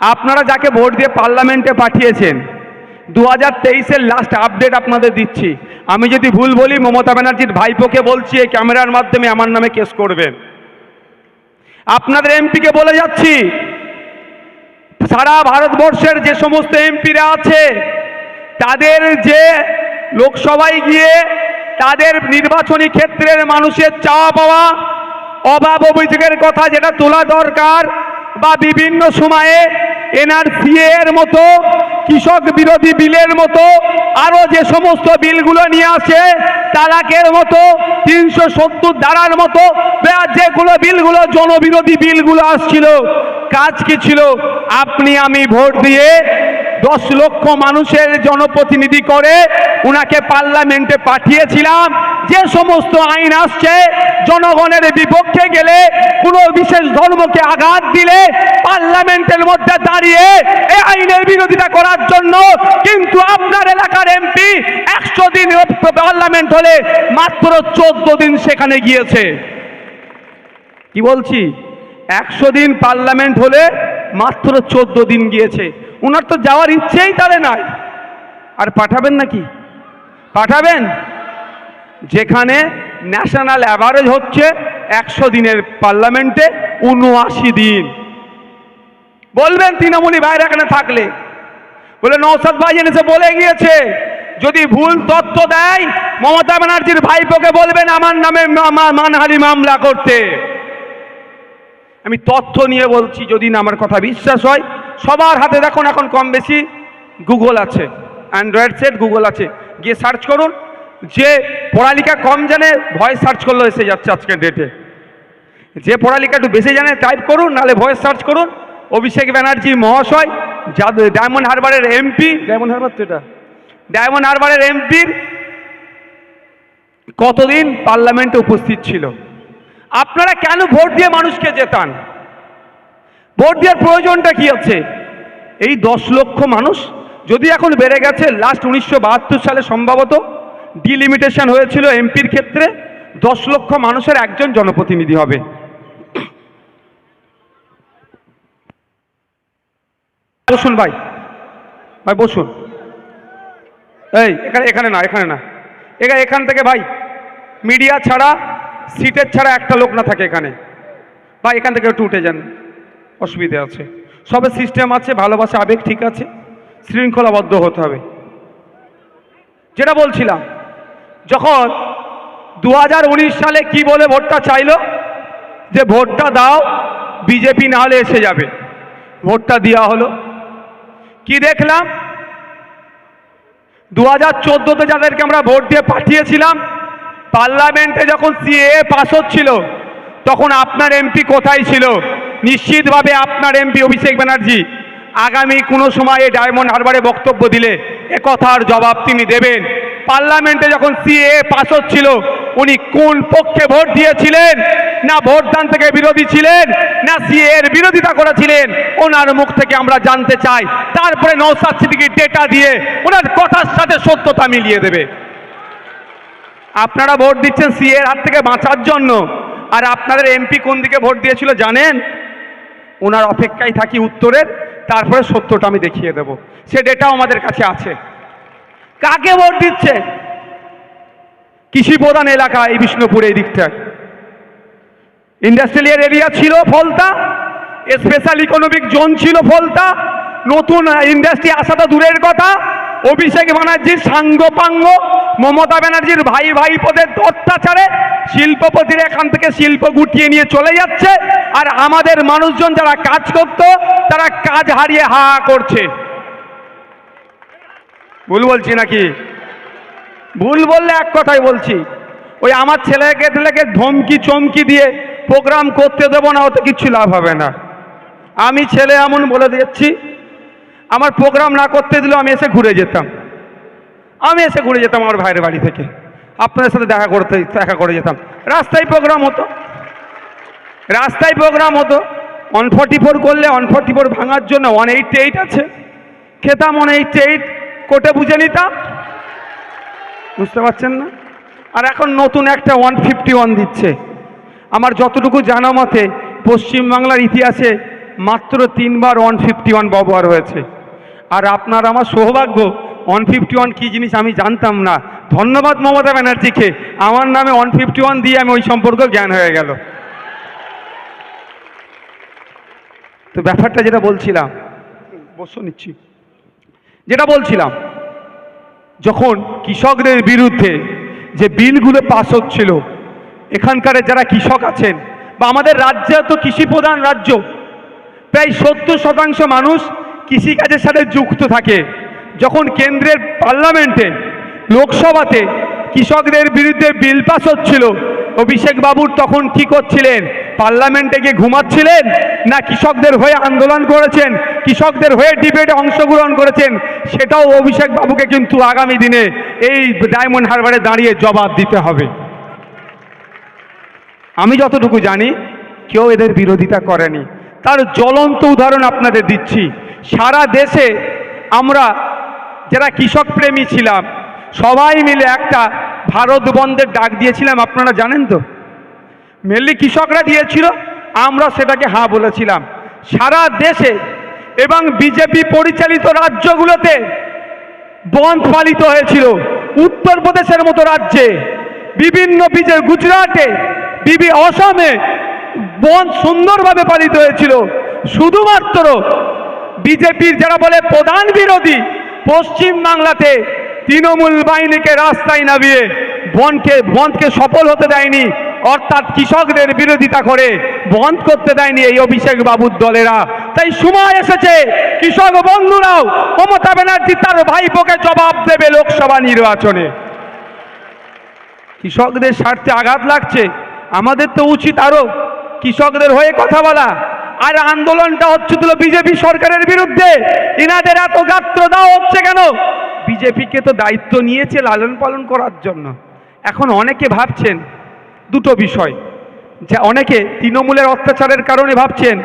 আপনারা যাকে ভোট দিয়ে পার্লামেন্টে পাঠিয়েছেন দু হাজার তেইশের লাস্ট আপডেট আপনাদের দিচ্ছি। আমি যদি ভুল বলি, মমতা ব্যানার্জির ভাইপোকে বলছি, এই ক্যামেরার মাধ্যমে আমার নামে কেস করবেন আপনাদের এমপিকে বলে যাচ্ছি, সারা ভারতবর্ষের যে সমস্ত এমপিরা আছে, তাদের যে লোকসভায় গিয়ে তাদের নির্বাচনী ক্ষেত্রের মানুষের চাওয়া পাওয়া, অভাব অভিযোগের কথা যেটা তোলা দরকার, বা বিভিন্ন সময়ে এনআরসিএ এর মতো, কৃষক বিরোধী বিলের মতো আরও যে সমস্ত বিলগুলো নিয়ে আসে তালাকের মতো, তিনশো সত্তর ধারার মতো যেগুলো বিলগুলো, জনবিরোধী বিলগুলো আসছিল। কাজ কি ছিল? আপনি আমি ভোট দিয়ে দশ লক্ষ মানুষের জনপ্রতিনিধি করে উনাকে পার্লামেন্টে পাঠিয়েছিলাম। যে সমস্ত আইন আসছে, জনগণের বিপক্ষে গেলে কোনো বিশেষ ধর্মকে আঘাত দিলে পার্লামেন্টের মধ্যে দাঁড়িয়ে এই আইনের বিরোধিতা করার জন্য কিন্তু আপনার এলাকার এমপি একশো দিন পার্লামেন্ট হলে মাত্র চোদ্দ দিন সেখানে গিয়েছে। কি বলছি? একশো দিন পার্লামেন্ট হলে মাত্র চোদ্দ দিন গিয়েছে। ওনার তো যাওয়ার ইচ্ছেই তাহলে নাই। আর পাঠাবেন নাকি? পাঠাবেন? যেখানে ন্যাশনাল অ্যাভারেজ হচ্ছে একশো দিনের পার্লামেন্টে উনআশি দিন। বলবেন তৃণমূলী বাইরে এখানে থাকলে। বলে নৌসাদ ভাই এনেছে, বলে গিয়েছে। যদি ভুল তথ্য দেয়, মমতা ব্যানার্জির ভাইপোকে বলবেন, আমার নামে মানহানি মামলা করতে। আমি তথ্য নিয়ে বলছি, যদি না আমার কথা বিশ্বাস হয়। সবার হাতে দেখুন, এখন কম বেশি গুগল আছে। অ্যান্ড্রয়েড সেট গুগল আছে। গিয়ে সার্চ করুন। যে পড়ালেখা কম জানে ভয়েস সার্চ করলে এসে যাচ্ছে আজকের ডেটে যে পড়ালেখা একটু বেশি জানে টাইপ করুন নাহলে ভয়েস সার্চ করুন। অভিষেক ব্যানার্জি মহাশয় যাদের ডায়মন্ড হারবারের এমপি ডায়মন্ড হারবার তো এটা। ডায়মন্ড হারবারের এমপির কতদিন পার্লামেন্টে উপস্থিত ছিল? আপনারা কেন ভোট দিয়ে মানুষকে জেতান? ভোট দেওয়ার প্রয়োজনটা কি আছে? এই দশ লক্ষ মানুষ যদি এখন বেড়ে গেছে লাস্ট উনিশশো বাহাত্তর সালে সম্ভবত ডিলিমিটেশন হয়েছিল এমপির ক্ষেত্রে দশ লক্ষ মানুষের একজন জনপ্রতিনিধি হবে। বসুন ভাই। ভাই, বসুন। এই, এখানে এখানে না এখানে না। এখানে এখান থেকে ভাই, মিডিয়া ছাড়া, সিটের ছাড়া একটা লোক না থাকে এখানে। ভাই, এখান থেকে একটু উঠে যান। অসুবিধে আছে। সবে সিস্টেম আছে, ভালোবাসা, আবেগ ঠিক আছে। শৃঙ্খলাবদ্ধ হতে হবে। যেটা বলছিলাম যখন দু হাজার উনিশ সালে কি বলে ভোটটা চাইলো? যে ভোটটা দাও, বিজেপি না হলে এসে যাবে। ভোটটা দেওয়া হলো। কি দেখলাম? দু হাজার চোদ্দোতে যাদেরকে আমরা ভোট দিয়ে পাঠিয়েছিলাম, পার্লামেন্টে যখন সিএ পাস হচ্ছিল, তখন আপনার এমপি কোথায় ছিল? নিশ্চিতভাবে আপনার এমপি অভিষেক ব্যানার্জি। আগামী কোনো সময়ে ডায়মন্ড হারবারে বক্তব্য দিলে এ কথার জবাব তিনি দেবেন। পার্লামেন্টে যখন সিএ পাস হচ্ছিল, উনি কোন পক্ষে ভোট দিয়েছিলেন? না ভোটদান থেকে বিরোধী ছিলেন, না সিএ এর বিরোধিতা করেছিলেন? ওনার মুখ থেকে আমরা জানতে চাই। তারপরে নৌসাদ সিদ্দিকি ডেটা দিয়ে ওনার কথার সাথে সত্যতা মিলিয়ে দেবে। আপনারা ভোট দিচ্ছেন সিএ এর হাত থেকে বাঁচার জন্য। আর আপনাদের এমপি কোন দিকে ভোট দিয়েছিল জানেন? ওনার অপেক্ষায় থাকি উত্তরের, তারপরে সত্যটা আমি দেখিয়ে দেব। সে ডেটাও আমাদের কাছে আছে। কাকে ভোট দিচ্ছে? কৃষি প্রধান এলাকা এই বিষ্ণুপুর এই দিকটায় ইন্ডাস্ট্রিয়াল এরিয়া ছিল ফলতা স্পেশাল ইকোনমিক জোন ছিল ফলতা, নতুন ইন্ডাস্ট্রি আসাটা দূরের কথা। অভিষেক ব্যানার্জির সাঙ্গপাঙ্গ, মমতা ব্যানার্জির ভাই ভাই পদের অত্যাচারে শিল্পপতিরা এখান থেকে শিল্প গুটিয়ে নিয়ে চলে যাচ্ছে। আর আমাদের মানুষজন যারা কাজ করত, তারা কাজ হারিয়ে হা করছে। ভুল বলছি নাকি? ভুল বললে এক কথাই বলছি। ওই আমার ছেলেকে ছেলেকে ধমকি, চমকি দিয়ে প্রোগ্রাম করতে দেবো না, ওতে কিচ্ছু লাভ হবে না। আমি ছেলে এমন বলে দিচ্ছি আমার প্রোগ্রাম না করতে দিলেও আমি এসে ঘুরে যেতাম। আমি এসে ঘুরে যেতাম আমার ভাইয়ের বাড়ি থেকে। আপনাদের সাথে দেখা করতে, দেখা করে যেতাম। রাস্তায় প্রোগ্রাম হতো। রাস্তায় প্রোগ্রাম হতো। ওয়ান ফর্টি ফোর করলে ওয়ান ফর্টি ফোর ভাঙার জন্য ওয়ান এইটটি এইট আছে। খেতাম ওয়ান এইটটি এইট কোর্টে বুঝে নিতাম। বুঝতে পারছেন না? আর এখন নতুন একটা ওয়ান ফিফটি ওয়ান দিচ্ছে। আমার যতটুকু জানা মতে, পশ্চিমবাংলার ইতিহাসে মাত্র তিনবার ওয়ান ফিফটি ওয়ান ব্যবহার হয়েছে। আর আপনার আমার সৌভাগ্য ওয়ান ফিফটি ওয়ান কী জিনিস আমি জানতাম না। ধন্যবাদ মমতা ব্যানার্জিকে। আমার নামে ওয়ান ফিফটি ওয়ান দিয়ে আমি ওই সম্পর্ক জ্ঞান হয়ে গেল। তো ব্যাপারটা যেটা বলছিলাম, বসে নিচ্ছি। যেটা বলছিলাম, যখন কৃষকদের বিরুদ্ধে যে বিলগুলো পাস হচ্ছিল, এখানকার যারা কৃষক আছেন, বা আমাদের রাজ্যে তো কৃষি প্রধান রাজ্য, প্রায় সত্তর শতাংশ মানুষ কৃষিকাজের সাথে যুক্ত থাকে। যখন কেন্দ্রের পার্লামেন্টে, লোকসভাতে কৃষকদের বিরুদ্ধে বিল পাস হচ্ছিল অভিষেক বাবুর তখন কি করছিলেন পার্লামেন্টে গিয়ে ঘুমাচ্ছিলেন না কৃষকদের হয়ে আন্দোলন করেছেন, কৃষকদের হয়ে ডিবেটে অংশগ্রহণ করেছেন, সেটাও অভিষেক বাবুকে কিন্তু আগামী দিনে এই ডায়মন্ড হারবারে দাঁড়িয়ে জবাব দিতে হবে। আমি যতটুকু জানি, কেউ এদের বিরোধিতা করেনি। তার জ্বলন্ত উদাহরণ আপনাদের দিচ্ছি। সারা দেশে আমরা যারা কৃষক প্রেমী ছিলাম, সবাই মিলে একটা ভারত বন্ধের ডাক দিয়েছিলাম, আপনারা জানেন তো? মেনলি কৃষকরা দিয়েছিল, আমরা সেটাকে হাঁ বলেছিলাম। সারা দেশে এবং বিজেপি পরিচালিত রাজ্যগুলোতে বন্ধ পালিত হয়েছিল। উত্তরপ্রদেশের মতো রাজ্যে, বিভিন্ন বিজে, গুজরাটে, বিবি অসমে বন্ধ সুন্দরভাবে পালিত হয়েছিল। শুধুমাত্র বিজেপির যারা বলে প্রধান বিরোধী পশ্চিম বাংলাতে তৃণমূল বাহিনীকে রাস্তায় নামিয়ে বনকে বন্ধকে সফল হতে দেয়নি। অর্থাৎ কৃষকদের বিরোধিতা করে বন্ধ করতে দেয়নি এই অভিষেক বাবুর দলেরা। তাই সময় এসেছে। কৃষক বন্ধুরাও, মমতা ব্যানার্জি তার ভাইপোকে জবাব দেবে লোকসভা নির্বাচনে। কৃষকদের স্বার্থে আঘাত লাগছে। আমাদের তো উচিত আরও কৃষকদের হয়ে কথা বলা। আর আন্দোলনটা হচ্ছে তো বিজেপি সরকারের বিরুদ্ধে। ইনাদের এত গাত্র দেওয়া হচ্ছে কেন? বিজেপিকে তো দায়িত্ব নিয়েছে লালন পালন করার জন্য। এখন অনেকে ভাবছেন দুটো বিষয়। যে অনেকে তৃণমূলের অত্যাচারের কারণে ভাবছেন,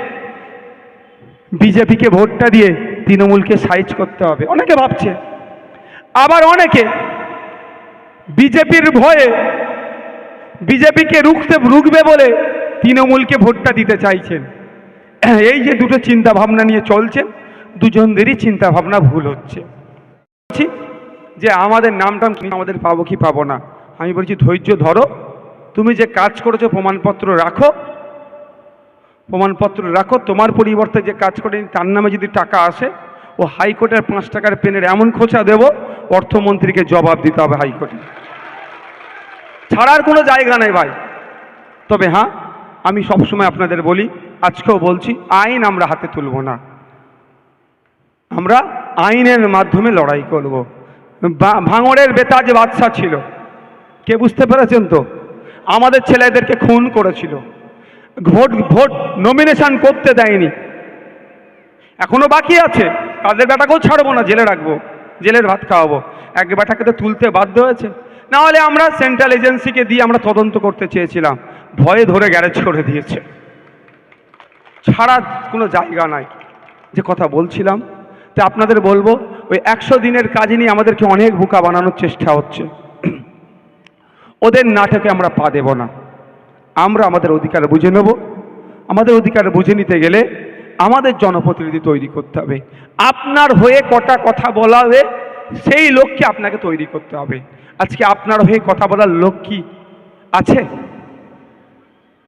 বিজেপিকে ভোটটা দিয়ে তৃণমূলকে সাইজ করতে হবে। অনেকে ভাবছে আবার অনেকে বিজেপির ভয়ে বিজেপিকে রুখতে রুখবে বলে তৃণমূলকে ভোটটা দিতে চাইছেন। এই যে দুটো চিন্তা ভাবনা নিয়ে চলছেন দুজনদেরই চিন্তা ভাবনা ভুল হচ্ছে। যে আমাদের নামটাম আমাদের পাবো কি পাবো না? আমি বলছি ধৈর্য ধরো। তুমি যে কাজ করেছ, প্রমাণপত্র রাখো। প্রমাণপত্র রাখো, তোমার পরিবর্তে যে কাজ করে তার নামে যদি টাকা আসে, ও হাইকোর্টের পাঁচ টাকার পেনের এমন খোঁচা দেব, অর্থমন্ত্রীকে জবাব দিতে হবে হাইকোর্টে। ছাড়ার কোনো জায়গা নেই ভাই। তবে হ্যাঁ আমি সবসময় আপনাদের বলি, আজকেও বলছি, আইন আমরা হাতে তুলব না। আমরা আইনের মাধ্যমে লড়াই করব। ভাঙড়ের বেতাজ বাদশা ছিল। কে বুঝতে পেরেছেন তো? আমাদের ছেলেদেরকে খুন করেছিল। ভোট ভোট নমিনেশন করতে দেয়নি। এখনও বাকি আছে। তাদের বেটাকেও ছাড়বো না, জেলে রাখব, জেলের ভাত খাওয়াবো। এক বেটাকে তো তুলতে বাধ্য হয়েছে। না হলে আমরা সেন্ট্রাল এজেন্সিকে দিয়ে আমরা তদন্ত করতে চেয়েছিলাম। ভয়ে ধরে গ্যারেজ করে দিয়েছে। ছাড়ার কোনো জায়গা নাই। যে কথা বলছিলাম, তো আপনাদের বলব, ওই একশো দিনের কাজ নিয়ে আমাদেরকে অনেক বোকা বানানোর চেষ্টা হচ্ছে। ওদের নাটকে আমরা পা দেব না। আমরা আমাদের অধিকার বুঝে নেব। আমাদের অধিকার বুঝে নিতে গেলে আমাদের জনপ্রতিনিধি তৈরি করতে হবে। আপনার হয়ে কটা কথা বলা হবে, সেই লক্ষ্যে আপনাকে তৈরি করতে হবে। আজকে আপনার হয়ে কথা বলার লোক কি আছে?